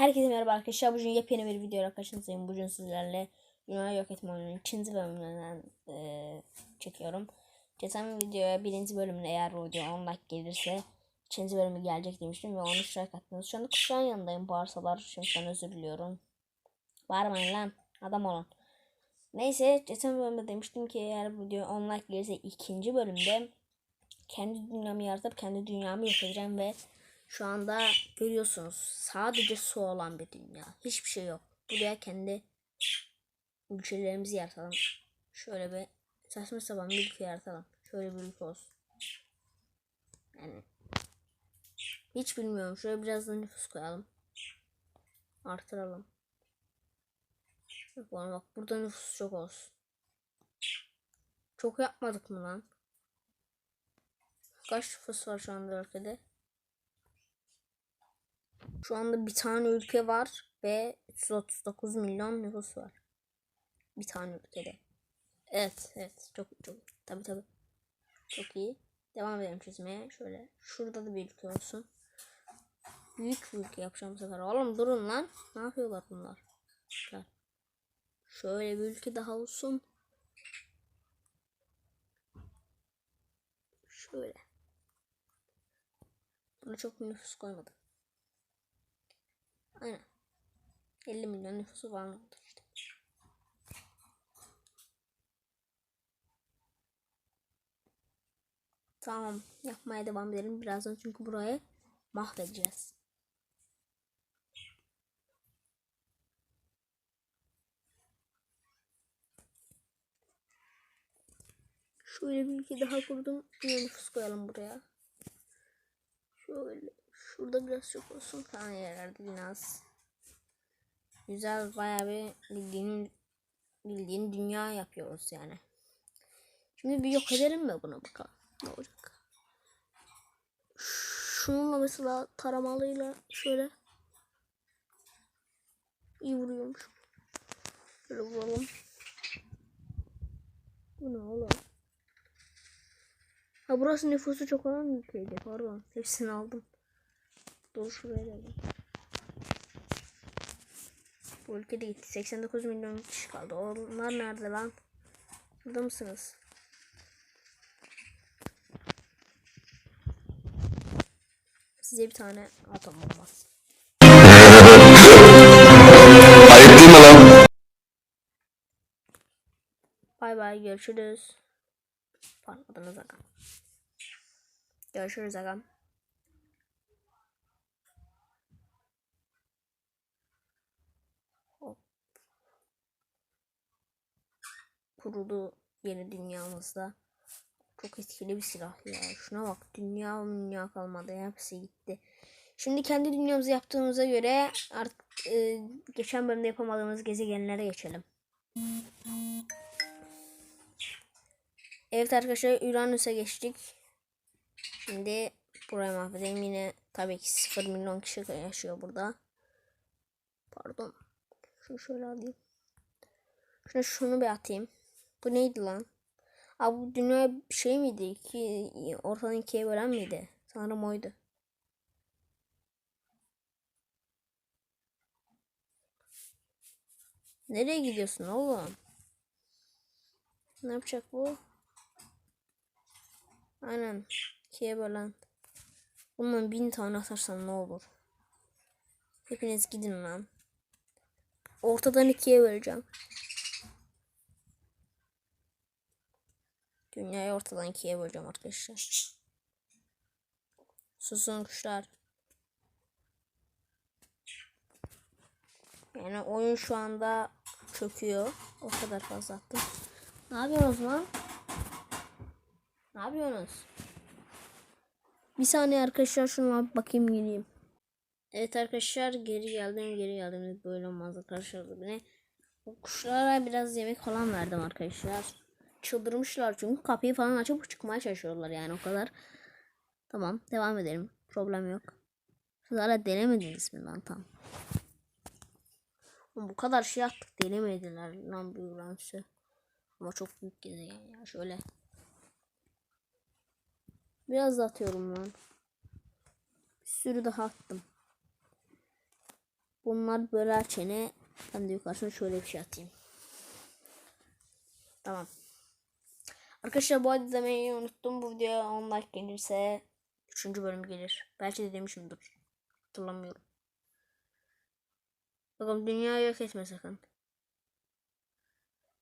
Herkese merhaba arkadaşlar. Bugün yepyeni bir videoyla karşınızdayım. Bugün sizlerle Dünya Yok Etme oyununun ikinci bölümünden eee, çekiyorum. Geçen videoya birinci bölümüne eğer o video 10 like gelirse ikinci bölümü gelecek demiştim ve 13 like attınız. Şu anda kuşağın yanındayım. Bağırsalar şimdiden özür diliyorum. Bağırmayın lan. Adam olun. Neyse geçen bölümde demiştim ki eğer bu video 10 like gelirse ikinci bölümde kendi dünyamı yaratıp kendi dünyamı yok ve şu anda görüyorsunuz sadece su olan bir dünya. Hiçbir şey yok. Buraya kendi ülkelerimizi yaratalım. Şöyle bir saçma sapan bir ülke yaratalım. Şöyle bir ülke olsun. Yani hiç bilmiyorum. Şöyle biraz da nüfus koyalım. Artıralım. Bak bana bak burada nüfus çok olsun. Çok yapmadık mı lan? Kaç nüfus var şu anda ülkede? Şu anda bir tane ülke var ve 339 milyon nüfus var. Bir tane ülkede. Evet, evet. Çok çok. Tabii tabii. Çok iyi. Devam edelim çizmeye. Şöyle. Şurada da bir ülke olsun. Büyük bir ülke yapacağım bu sefer. Oğlum durun lan. Ne yapıyorlar bunlar? Gel. Şöyle bir ülke daha olsun. Şöyle. Buna çok nüfus koymadım. Aynen. 50 milyon nüfusu falan oldu işte. Tamam. Yapmaya devam edelim birazdan çünkü burayı mahvedeceğiz. Şöyle bir ülke daha kurdum. Nüfus koyalım buraya. Şöyle. Şurada biraz çok olsun. Falan yerlerde yine az. Güzel bayağı bir bildiğin, bildiğin dünya yapıyoruz yani. Şimdi bir yok edelim mi bunu bakalım. Ne olacak? Şununla mesela taramalıyla şöyle iyi vuruyormuş. Şöyle vuralım. Bu ne oğlum? Ha burası nüfusu çok olan bir ülkeydi. Pardon. Hepsini aldım. Dur şuraya geldim. Bu ülkede gitti. 89 milyon kişi kaldı. Onlar nerede lan? Burada mısınız? Size bir tane atom olmaz. Ayıp değil mi lan? Bay bay görüşürüz. Parmadınız agam. Görüşürüz agam. Kurulu yeni dünyamızda. Çok etkili bir silah ya. Şuna bak dünya dünya kalmadı. Hepsi gitti. Şimdi kendi dünyamızı yaptığımıza göre artık e, geçen bölümde yapamadığımız gezegenlere geçelim. Evet arkadaşlar Uranüs'e geçtik. Şimdi buraya mahvedeyim. Yine tabii ki 0 milyon kişi yaşıyor burada. Pardon. Şunu şöyle alayım. Şunu şunu bir atayım. Bu neydi lan? Abi bu dünya şey miydi? Ki ortadan ikiye bölen miydi? Sanırım oydu. Nereye gidiyorsun oğlum? Ne yapacak bu? Aynen. İkiye bölen. Bundan bin tane atarsan ne olur? Hepiniz gidin lan. Ortadan ikiye böleceğim. Dünyayı ortadan ikiye böleceğim arkadaşlar. Susun kuşlar. Yani oyun şu anda çöküyor. O kadar fazla attım. Ne yapıyorsunuz lan? Ne yapıyorsunuz? Bir saniye arkadaşlar şuna bakayım geleyim. Evet arkadaşlar geri geldim geri geldim böyle olmaz arkadaşlar o kuşlara biraz yemek falan verdim arkadaşlar çıldırmışlar çünkü kapıyı falan açıp çıkmaya çalışıyorlar yani o kadar. Tamam devam edelim. Problem yok. Siz hala denemediniz mi lan? Tam Oğlum bu kadar şey attık denemediler lan bu Uranüs'ü. Ama çok büyük gezegen ya şöyle. Biraz da atıyorum lan. Bir sürü daha attım. Bunlar böyle çene. Ben de yukarısına şöyle bir şey atayım. Tamam. Arkadaşlar bu arada izlemeyi unuttum. Bu videoya 10 like gelirse 3. bölüm gelir. Belki de demişimdir. Hatırlamıyorum. Bakalım dünyayı yok etme sakın.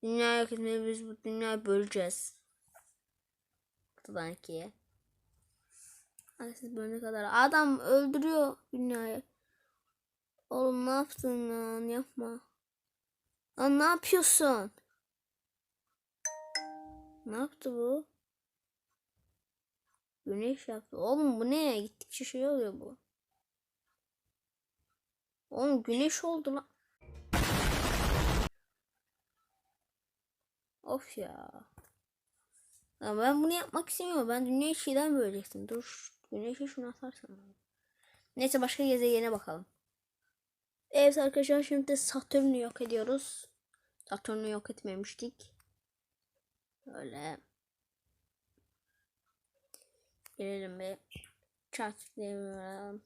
Dünyayı yok etmeyi biz bu dünyayı böleceğiz. Kutudan ikiye. Hadi siz bölene kadar. Adam öldürüyor dünyayı. Oğlum ne yaptın lan? Yapma. Lan ne yapıyorsun? Ne yaptı bu? Güneş yaptı. Oğlum bu ne? Gittikçe şey oluyor bu. Oğlum güneş oldu lan. Of ya. Ya ben bunu yapmak istemiyorum. Ben dünyayı şeyden bölecektim. Dur. Güneşe şunu atarsam. Neyse başka gezegene bakalım. Evet arkadaşlar şimdi de Satürn'ü yok ediyoruz. Satürn'ü yok etmemiştik. Böyle. Gelelim bir çarptırmayalım.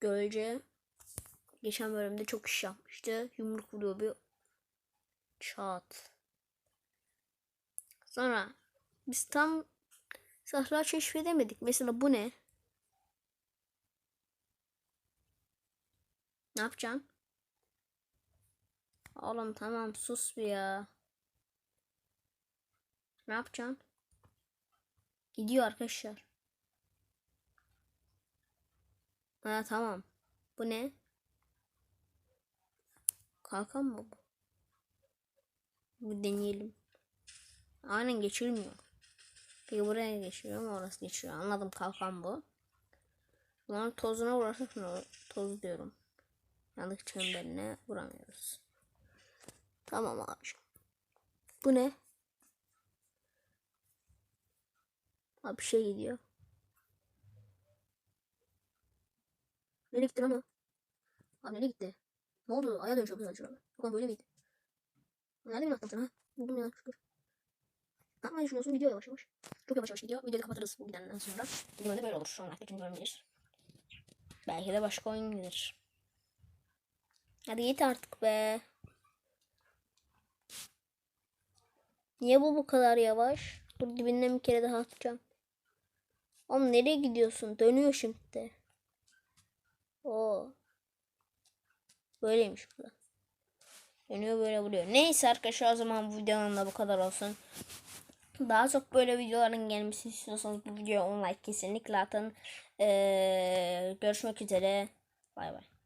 Gölce geçen bölümde çok iş yapmıştı. Yumruk vuruyor bir çat. Sonra biz tam sahra keşfedemedik. Mesela bu ne? Ne yapacaksın? Oğlum tamam sus bir ya. Ne yapacaksın? Gidiyor arkadaşlar. Ha tamam. Bu ne? Kalkan mı bu? Bir deneyelim. Aynen geçirmiyor. Peki buraya geçiyor mu? Orası geçiyor. Anladım kalkan bu. Bunların tozuna vurarsak Toz diyorum. Yandık çemberine vuramıyoruz. Tamam abi. Bu ne? Abi bir şey gidiyor. Nereye gitti lan o? Abi nereye gitti? Ne oldu? Aya dönüşüyor bu şurada. Ulan böyle miydi? Nerede mi attın sen ha? Buldum ya şükür. Ne yapmayı düşünüyorsun? Gidiyor yavaş yavaş. Çok yavaş yavaş gidiyor. Videoyu kapatırız bu gidenden sonra. İkinci bölümde böyle olur. Sonra ikinci bölüm gelir. Belki de başka oyun gelir. Hadi git artık be. Niye bu bu kadar yavaş? Dur dibinden bir kere daha atacağım. Oğlum nereye gidiyorsun? Dönüyor şimdi. Oo. Böyleymiş bu. Dönüyor böyle vuruyor. Neyse arkadaşlar o zaman bu videonun da bu kadar olsun. Daha çok böyle videoların gelmesini istiyorsanız bu videoya 10 like kesinlikle atın. Ee, görüşmek üzere. Bay bay.